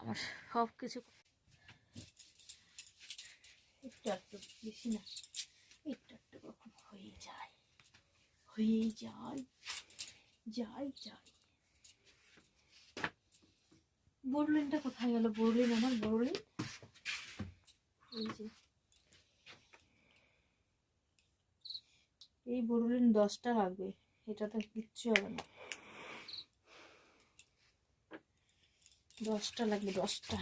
আমার সব কিছু একটু একটু বেশি না, একটু একটু কখন হয়ে যায় হয়ে যায় যাই যাই বড়লিনটা কোথায় গেল? বড়লিন আমার বড়লিন এই যে এই বড়লিন দশটা লাগবে, এটা এটাতে কিচ্ছু হবে না। দশটা লাগবে, দশটা।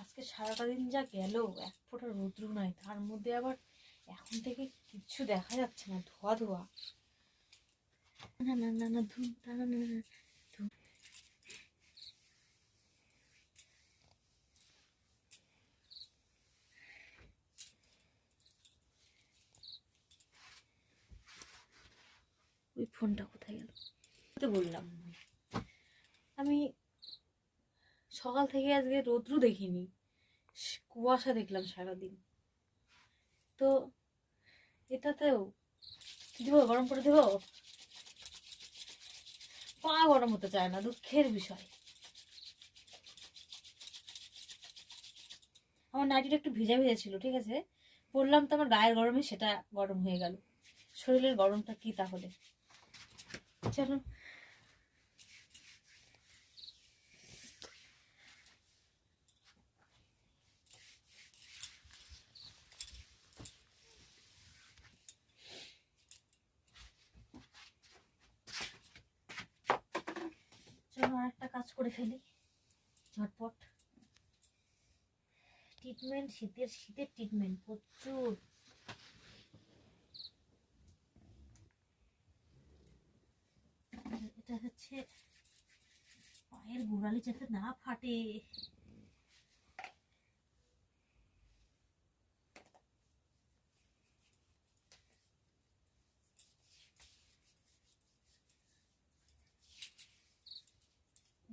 আজকে সারাটা দিন যা গেল, এক ফোঁটা রৌদ্র নাই, তার মধ্যে আবার এখন থেকে কিচ্ছু দেখা যাচ্ছে না ধোয়া ধোয়া। না না, ধুম ওই ফোনটা কোথায় গেল? তো বললাম। আমি সকাল থেকে আজকে রৌদ্র দেখিনি। কুয়াশা দেখলাম সারাদিন। তো এটাতেও দিব? গরম করে দিব? পা গরম হতে চায় না, দুঃখের বিষয়। আমার নাইটিটা একটু ভিজা ভিজা ছিল, ঠিক আছে? বললাম তো আমার গায়ের গরমে সেটা গরম হয়ে গেল। শরীরের গরমটা কি তাহলে? চলো করে ফেলি। ঝটপট। ট্রিটমেন্ট শীতের শীতের ট্রিটমেন্ট প্রচুর। এটা হচ্ছে পায়ের গোড়ালি যাতে না ফাটে।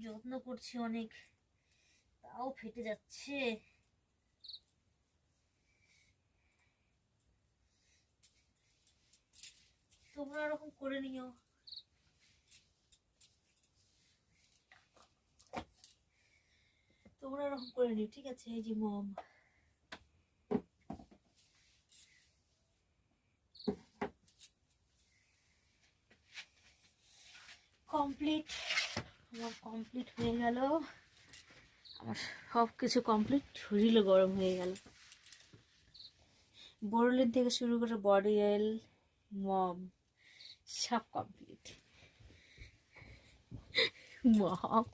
যত্ন করছি অনেক। তাও ফেটে যাচ্ছে। তোমরা ওরকম করে নিও। তোমরা ওরকম করে নিও, ঠিক আছে? এই যে মম। কমপ্লিট। আমার কমপ্লিট হয়ে গেল। আমার সব কিছু কমপ্লিট শরীরও গরম হয়ে গেল। বরলের থেকে শুরু করে বডি অয়েল মম সব কমপ্লিট মম